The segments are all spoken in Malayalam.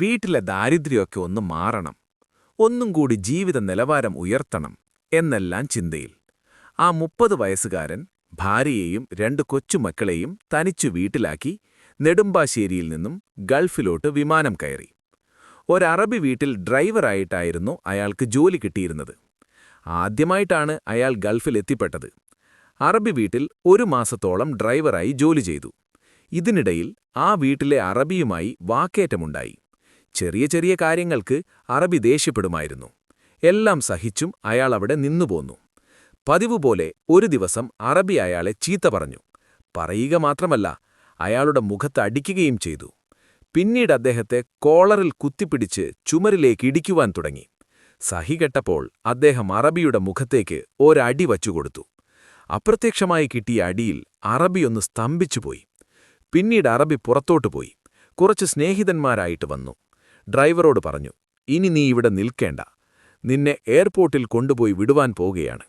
വീട്ടിലെ ദാരിദ്ര്യമൊക്കെ ഒന്ന് മാറണം. ഒന്നും കൂടി ജീവിത നിലവാരം ഉയർത്തണം എന്നെല്ലാം ചിന്തയിൽ. ആ മുപ്പത് വയസ്സുകാരൻ ഭാര്യയെയും രണ്ട് കൊച്ചുമക്കളെയും തനിച്ചു വീട്ടിലാക്കി നെടുമ്പാശ്ശേരിയിൽ നിന്നും ഗൾഫിലോട്ട് വിമാനം കയറി. ഒരറബി വീട്ടിൽ ഡ്രൈവറായിട്ടായിരുന്നു അയാൾക്ക് ജോലി കിട്ടിയിരുന്നത്. ആദ്യമായിട്ടാണ് അയാൾ ഗൾഫിൽ എത്തിപ്പെട്ടത്. അറബി വീട്ടിൽ ഒരു മാസത്തോളം ഡ്രൈവറായി ജോലി ചെയ്തു. ഇതിനിടയിൽ ആ വീട്ടിലെ അറബിയുമായി വാക്കേറ്റമുണ്ടായി. ചെറിയ ചെറിയ കാര്യങ്ങൾക്ക് അറബി ദേഷ്യപ്പെടുമായിരുന്നു. എല്ലാം സഹിച്ചും അയാൾ അവിടെ നിന്നുപോന്നു പതിവുപോലെ ഒരു ദിവസം അറബി അയാളെ ചീത്ത പറഞ്ഞു. പറയുക മാത്രമല്ല അയാളുടെ മുഖത്ത് അടിക്കുകയും ചെയ്തു. പിന്നീട് അദ്ദേഹത്തെ കോളറിൽ കുത്തിപ്പിടിച്ച് ചുമരിലേക്ക് ഇടിക്കുവാൻ തുടങ്ങി. സഹികെട്ടപ്പോൾ അദ്ദേഹം അറബിയുടെ മുഖത്തേക്ക് ഒരടി വച്ചുകൊടുത്തു. അപ്രത്യക്ഷമായി കിട്ടിയ അടിയിൽ അറബിയൊന്ന് സ്തംഭിച്ചുപോയി. പിന്നീട് അറബി പുറത്തോട്ടു പോയി. കുറച്ച് സ്നേഹിതന്മാരായിട്ട് വന്നു. ഡ്രൈവറോട് പറഞ്ഞു ഇനി നീ ഇവിടെ നിൽക്കേണ്ട. നിന്നെ എയർപോർട്ടിൽ കൊണ്ടുപോയി വിടുവാൻ പോകുകയാണ്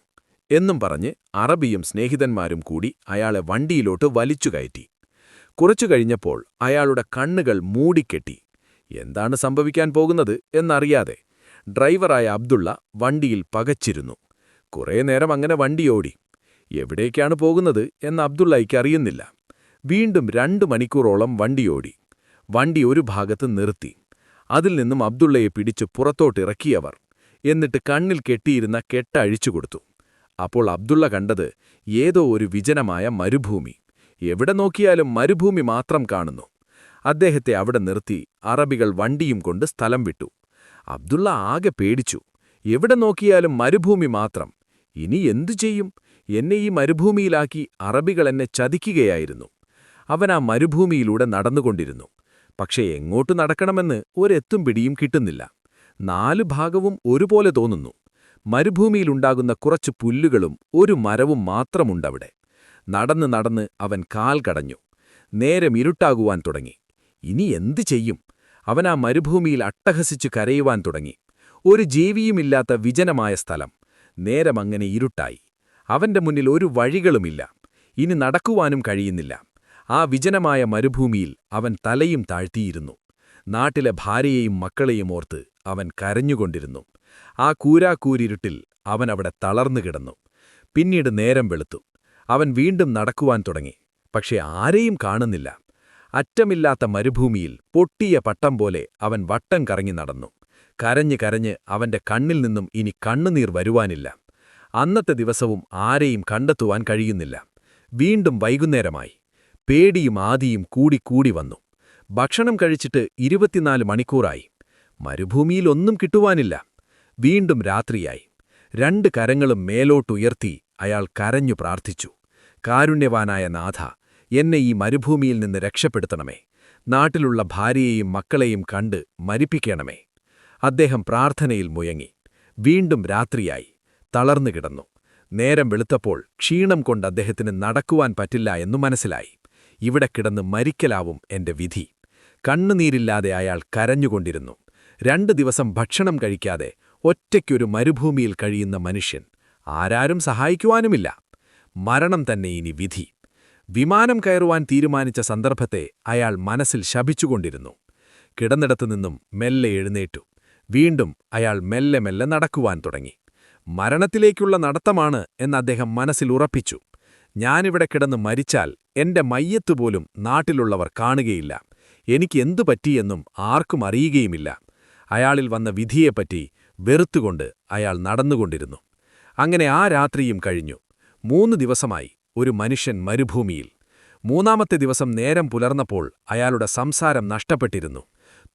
എന്നും പറഞ്ഞ് അറബിയും സ്നേഹിതന്മാരും കൂടി അയാളെ വണ്ടിയിലോട്ട് വലിച്ചു കയറ്റി. കുറച്ചു കഴിഞ്ഞപ്പോൾ അയാളുടെ കണ്ണുകൾ മൂടിക്കെട്ടി. എന്താണ് സംഭവിക്കാൻ പോകുന്നത്? എന്നറിയാതെ ഡ്രൈവറായ അബ്ദുള്ള വണ്ടിയിൽ പകച്ചിരുന്നു. കുറേ നേരം അങ്ങനെ വണ്ടിയോടി. എവിടേക്കാണ് പോകുന്നത്? എന്ന് അബ്ദുള്ളയ്ക്ക് അറിയുന്നില്ല. വീണ്ടും രണ്ടു മണിക്കൂറോളം വണ്ടിയോടി. വണ്ടി ഒരു ഭാഗത്ത് നിർത്തി. അതിൽ നിന്നും അബ്ദുള്ളയെ പിടിച്ച് പുറത്തോട്ടിറക്കിയവർ എന്നിട്ട് കണ്ണിൽ കെട്ടിയിരുന്ന കെട്ട അഴിച്ചുകൊടുത്തു അപ്പോൾ അബ്ദുള്ള കണ്ടത് ഏതോ ഒരു വിജനമായ മരുഭൂമി. എവിടെ നോക്കിയാലും മരുഭൂമി മാത്രം കാണുന്നു. അദ്ദേഹത്തെ അവിടെ നിർത്തി അറബികൾ വണ്ടിയും കൊണ്ട് സ്ഥലം വിട്ടു. അബ്ദുള്ള ആകെ പേടിച്ചു. എവിടെ നോക്കിയാലും മരുഭൂമി മാത്രം. ഇനി എന്തു ചെയ്യും? എന്നെ ഈ മരുഭൂമിയിലാക്കി അറബികൾ എന്നെ ചതിക്കുകയായിരുന്നു. അവൻ ആ മരുഭൂമിയിലൂടെ നടന്നുകൊണ്ടിരുന്നു. പക്ഷേ എങ്ങോട്ട് നടക്കണമെന്ന് ഒരെത്തും പിടിയും കിട്ടുന്നില്ല. നാലു ഭാഗവും ഒരുപോലെ തോന്നുന്നു. മരുഭൂമിയിലുണ്ടാകുന്ന കുറച്ച് പുല്ലുകളും ഒരു മരവും മാത്രമുണ്ടവിടെ. നടന്ന് നടന്ന് അവൻ കാൽ കടഞ്ഞു. നേരം ഇരുട്ടാകുവാൻ തുടങ്ങി. ഇനി എന്തു ചെയ്യും? അവൻ ആ മരുഭൂമിയിൽ അട്ടഹസിച്ചു കരയുവാൻ തുടങ്ങി. ഒരു ജീവിയുമില്ലാത്ത വിജനമായ സ്ഥലം. നേരമങ്ങനെ ഇരുട്ടായി. അവന്റെ മുന്നിൽ ഒരു വഴികളുമില്ല. ഇനി നടക്കുവാനും കഴിയുന്നില്ല. ആ വിജനമായ മരുഭൂമിയിൽ അവൻ തലയും താഴ്ത്തിയിരുന്നു. നാട്ടിലെ ഭാര്യയെയും മക്കളെയും ഓർത്ത് അവൻ കരഞ്ഞുകൊണ്ടിരുന്നു. ആ കൂരാക്കൂരിരുട്ടിൽ അവൻ അവിടെ തളർന്നു കിടന്നു. പിന്നീട് നേരം വെളുത്തു. അവൻ വീണ്ടും നടക്കുവാൻ തുടങ്ങി. പക്ഷേ ആരെയും കാണുന്നില്ല. അറ്റമില്ലാത്ത മരുഭൂമിയിൽ പൊട്ടിയ പട്ടം പോലെ അവൻ വട്ടം കറങ്ങി നടന്നു. കരഞ്ഞ് കരഞ്ഞ് അവന്റെ കണ്ണിൽ നിന്നും ഇനി കണ്ണുനീർ വരുവാനില്ല. അന്നത്തെ ദിവസവും ആരെയും കണ്ടെത്തുവാൻ കഴിയുന്നില്ല. വീണ്ടും വൈകുന്നേരമായി. പേടിയും ആദിയും കൂടിക്കൂടി വന്നു. ഭക്ഷണം കഴിച്ചിട്ട് ഇരുപത്തിനാല് മണിക്കൂറായി. മരുഭൂമിയിലൊന്നും കിട്ടുവാനില്ല. വീണ്ടും രാത്രിയായി. രണ്ട് കരങ്ങളും മേലോട്ടുയർത്തി അയാൾ കരഞ്ഞു പ്രാർത്ഥിച്ചു. കാരുണ്യവാനായ നാഥ എന്നെ ഈ മരുഭൂമിയിൽ നിന്ന് രക്ഷപ്പെടുത്തണമേ. നാട്ടിലുള്ള ഭാര്യയെയും മക്കളെയും കണ്ട് മരിപ്പിക്കണമേ. അദ്ദേഹം പ്രാർത്ഥനയിൽ മുയങ്ങി വീണ്ടും രാത്രിയായി. തളർന്നു കിടന്നു. നേരം വെളുത്തപ്പോൾ ക്ഷീണം കൊണ്ട് അദ്ദേഹത്തിന് നടക്കുവാൻ പറ്റില്ല എന്നു മനസ്സിലായി. ഇവിടെ കിടന്ന് മരിക്കലാവും എന്റെ വിധി. കണ്ണുനീരില്ലാതെ അയാൾ കരഞ്ഞുകൊണ്ടിരുന്നു. രണ്ടു ദിവസം ഭക്ഷണം കഴിക്കാതെ ഒറ്റയ്ക്കൊരു മരുഭൂമിയിൽ കഴിയുന്ന മനുഷ്യൻ. ആരാരും സഹായിക്കുവാനുമില്ല. മരണം തന്നെ ഇനി വിധി. വിമാനം കയറുവാൻ തീരുമാനിച്ച സന്ദർഭത്തെ അയാൾ മനസ്സിൽ ശപിച്ചുകൊണ്ടിരുന്നു. കിടന്നിടത്തുനിന്നും മെല്ലെ എഴുന്നേറ്റു. വീണ്ടും അയാൾ മെല്ലെ മെല്ലെ നടക്കുവാൻ തുടങ്ങി. മരണത്തിലേക്കുള്ള നടത്തമാണ് എന്ന് അദ്ദേഹം മനസ്സിൽ ഉറപ്പിച്ചു. ഞാനിവിടെ കിടന്ന് മരിച്ചാൽ എന്റെ മയ്യത്തുപോലും നാട്ടിലുള്ളവർ കാണുകയില്ല. എനിക്ക് എന്തു പറ്റിയെന്നും ആർക്കും അറിയുകയുമില്ല. അയാളിൽ വന്ന വിധിയെപ്പറ്റി വെറുത്തുകൊണ്ട് അയാൾ നടന്നുകൊണ്ടിരുന്നു. അങ്ങനെ ആ രാത്രിയും കഴിഞ്ഞു. മൂന്ന് ദിവസമായി ഒരു മനുഷ്യൻ മരുഭൂമിയിൽ. മൂന്നാമത്തെ ദിവസം നേരം പുലർന്നപ്പോൾ അയാളുടെ സംസാരം നഷ്ടപ്പെട്ടിരുന്നു.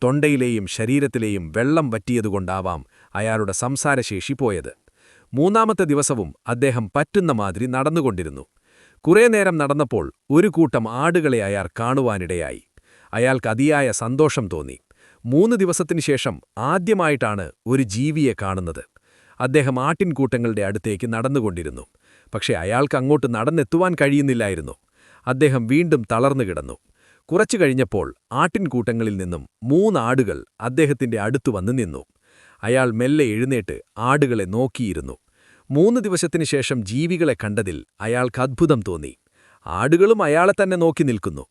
തൊണ്ടയിലെയും ശരീരത്തിലെയും വെള്ളം വറ്റിയതുകൊണ്ടാവാം അയാളുടെ സംസാരശേഷി പോയത്. മൂന്നാമത്തെ ദിവസവും അദ്ദേഹം പറ്റുന്ന മാതിരി നടന്നുകൊണ്ടിരുന്നു. കുറേ നേരം നടന്നപ്പോൾ ഒരു കൂട്ടം ആടുകളെ അയാൾ കാണുവാനിടയായി. അയാൾക്ക് അതിയായ സന്തോഷം തോന്നി. മൂന്ന് ദിവസത്തിനു ശേഷം ആദ്യമായിട്ടാണ് ഒരു ജീവിയെ കാണുന്നത്. അദ്ദേഹം ആട്ടിൻകൂട്ടങ്ങളുടെ അടുത്തേക്ക് നടന്നുകൊണ്ടിരുന്നു. പക്ഷേ അയാൾക്ക് അങ്ങോട്ട് നടന്നെത്തുവാൻ കഴിയുന്നില്ലായിരുന്നു. അദ്ദേഹം വീണ്ടും തളർന്നു കിടന്നു. കുറച്ചു കഴിഞ്ഞപ്പോൾ ആട്ടിൻകൂട്ടങ്ങളിൽ നിന്നും മൂന്നാടുകൾ അദ്ദേഹത്തിന്റെ അടുത്തു വന്നു നിന്നു. അയാൾ മെല്ലെ എഴുന്നേറ്റ് ആടുകളെ നോക്കിയിരുന്നു. മൂന്ന് ദിവസത്തിനു ശേഷം ജീവികളെ കണ്ടതിൽ അയാൾക്ക് അത്ഭുതം തോന്നി. ആടുകളും അയാളെ തന്നെ നോക്കി നിൽക്കുന്നു.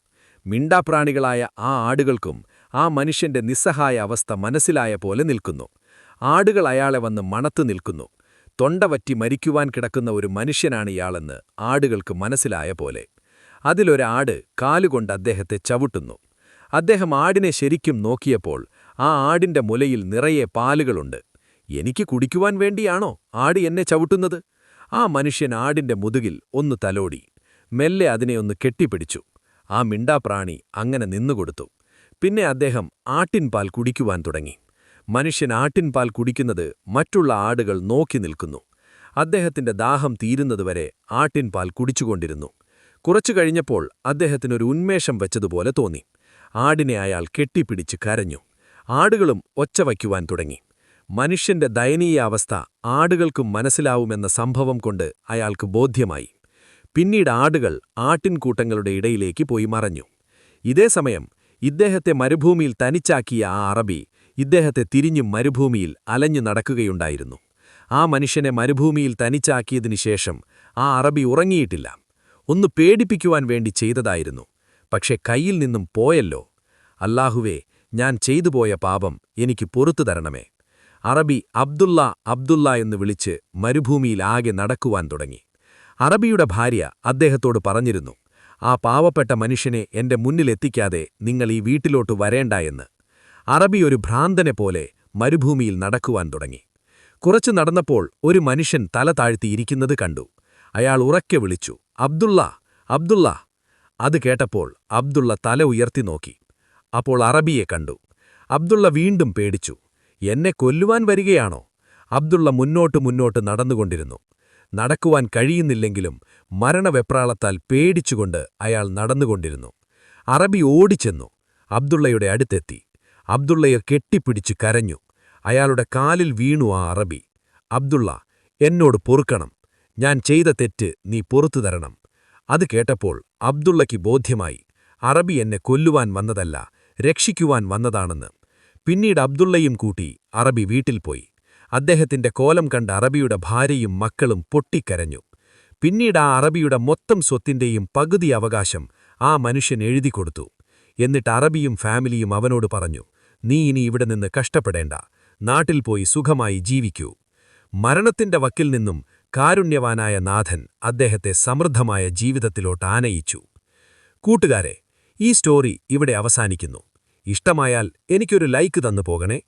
മിണ്ടാപ്രാണികളായ ആ ആടുകൾക്കും ആ മനുഷ്യന്റെ നിസ്സഹായ അവസ്ഥ മനസ്സിലായ പോലെ നിൽക്കുന്നു. ആടുകൾ അയാളെ വന്ന് മണത്തു നിൽക്കുന്നു. തൊണ്ടവറ്റി മരിക്കുവാൻ കിടക്കുന്ന ഒരു മനുഷ്യനാണ് ഇയാളെന്ന് ആടുകൾക്ക് മനസ്സിലായ പോലെ. അതിലൊരാട് കാലുകൊണ്ട് അദ്ദേഹത്തെ ചവിട്ടുന്നു. അദ്ദേഹം ആടിനെ ശരിക്കും നോക്കിയപ്പോൾ ആ ആടിന്റെ മുലയിൽ നിറയെ പാലുകളുണ്ട്. എനിക്ക് കുടിക്കുവാൻ വേണ്ടിയാണോ ആട് എന്നെ ചവിട്ടുന്നത്? ആ മനുഷ്യൻ ആടിന്റെ മുതുകിൽ ഒന്ന് തലോടി. മെല്ലെ അതിനെ ഒന്ന് കെട്ടിപ്പിടിച്ചു. ആ മിണ്ടാപ്രാണി അങ്ങനെ നിന്നുകൊടുത്തു. പിന്നെ അദ്ദേഹം ആട്ടിൻപാൽ കുടിക്കുവാൻ തുടങ്ങി. മനുഷ്യൻ ആട്ടിൻപാൽ കുടിക്കുന്നത് മറ്റുള്ള ആടുകൾ നോക്കി നിൽക്കുന്നു. അദ്ദേഹത്തിന്റെ ദാഹം തീരുന്നതുവരെ ആട്ടിൻപാൽ കുടിച്ചുകൊണ്ടിരുന്നു. കുറച്ചു കഴിഞ്ഞപ്പോൾ അദ്ദേഹത്തിനൊരു ഉന്മേഷം വെച്ചതുപോലെ തോന്നി. ആടിനെ അയാൾ കെട്ടിപ്പിടിച്ച് കരഞ്ഞു. ആടുകളും ഒച്ച വയ്ക്കുവാൻ തുടങ്ങി. മനുഷ്യന്റെ ദയനീയ അവസ്ഥ ആടുകൾക്കും മനസ്സിലാവുമെന്ന സംഭവം കൊണ്ട് അയാൾക്ക് ബോധ്യമായി. പിന്നീട് ആടുകൾ ആട്ടിൻകൂട്ടങ്ങളുടെ ഇടയിലേക്ക് പോയി മറഞ്ഞു. ഇതേ സമയം ഇദ്ദേഹത്തെ മരുഭൂമിയിൽ തനിച്ചാക്കിയ ആ അറബി ഇദ്ദേഹത്തെ തിരിഞ്ഞും മരുഭൂമിയിൽ അലഞ്ഞു നടക്കുകയുണ്ടായിരുന്നു. ആ മനുഷ്യനെ മരുഭൂമിയിൽ തനിച്ചാക്കിയതിനു ശേഷം ആ അറബി ഉറങ്ങിയിട്ടില്ല. ഒന്ന് പേടിപ്പിക്കുവാൻ വേണ്ടി ചെയ്തതായിരുന്നു. പക്ഷെ കയ്യിൽ നിന്നും പോയല്ലോ. അല്ലാഹുവേ ഞാൻ ചെയ്തുപോയ പാപം എനിക്ക് പൊറത്തു തരണമേ. അറബി അബ്ദുള്ള അബ്ദുള്ള എന്ന് വിളിച്ച് മരുഭൂമിയിൽ ആകെ നടക്കുവാൻ തുടങ്ങി. അറബിയുടെ ഭാര്യ അദ്ദേഹത്തോട് പറഞ്ഞിരുന്നു ആ പാവപ്പെട്ട മനുഷ്യനെ എന്റെ മുന്നിലെത്തിക്കാതെ നിങ്ങൾ ഈ വീട്ടിലോട്ട് വരേണ്ട എന്ന്. അറബി ഒരു ഭ്രാന്തനെ പോലെ മരുഭൂമിയിൽ നടക്കുവാൻ തുടങ്ങി. കുറച്ചു നടന്നപ്പോൾ ഒരു മനുഷ്യൻ തല താഴ്ത്തിയിരിക്കുന്നത് കണ്ടു. അയാൾ ഉറക്കെ വിളിച്ചു അബ്ദുള്ള അബ്ദുള്ള. അത് കേട്ടപ്പോൾ അബ്ദുള്ള തല ഉയർത്തി നോക്കി. അപ്പോൾ അറബിയെ കണ്ടു. അബ്ദുള്ള വീണ്ടും പേടിച്ചു എന്നെ കൊല്ലുവാൻ വരികയാണോ? അബ്ദുള്ള മുന്നോട്ട് മുന്നോട്ട് നടന്നുകൊണ്ടിരുന്നു. നടക്കുവാൻ കഴിയുന്നില്ലെങ്കിലും മരണവെപ്രാളത്താൽ പേടിച്ചുകൊണ്ട് അയാൾ നടന്നുകൊണ്ടിരുന്നു. അറബി ഓടിച്ചെന്നു. അബ്ദുള്ളയുടെ അടുത്തെത്തി. അബ്ദുള്ളയെ കെട്ടിപ്പിടിച്ചു കരഞ്ഞു. അയാളുടെ കാലിൽ വീണു ആ അറബി. അബ്ദുള്ള എന്നോട് പൊറുക്കണം. ഞാൻ ചെയ്ത തെറ്റ് നീ പൊറത്തു തരണം. അത് കേട്ടപ്പോൾ അബ്ദുള്ളയ്ക്ക് ബോധ്യമായി. അറബി എന്നെ കൊല്ലുവാൻ വന്നതല്ല രക്ഷിക്കുവാൻ വന്നതാണെന്ന്. പിന്നീട് അബ്ദുള്ളയും കൂട്ടി അറബി വീട്ടിൽ പോയി. അദ്ദേഹത്തിന്റെ കോലം കണ്ട അറബിയുടെ ഭാര്യയും മക്കളും പൊട്ടിക്കരഞ്ഞു. പിന്നീട് ആ അറബിയുടെ മൊത്തം സ്വത്തിന്റെയും പകുതി അവകാശം ആ മനുഷ്യൻ എഴുതിക്കൊടുത്തു എന്നിട്ട് അറബിയും ഫാമിലിയും അവനോട് പറഞ്ഞു നീ ഇനി ഇവിടെ നിന്ന് കഷ്ടപ്പെടേണ്ട. നാട്ടിൽ പോയി സുഖമായി ജീവിക്കൂ. മരണത്തിന്റെ വക്കിൽ നിന്നും കാരുണ്യവാനായ നാഥൻ അദ്ദേഹത്തെ സമൃദ്ധമായ ജീവിതത്തിലോട്ട് ആനയിച്ചു. കൂട്ടുകാരെ ഈ സ്റ്റോറി ഇവിടെ അവസാനിക്കുന്നു. ഇഷ്ടമായാൽ എനിക്കൊരു ലൈക്ക് തന്നു പോകണേ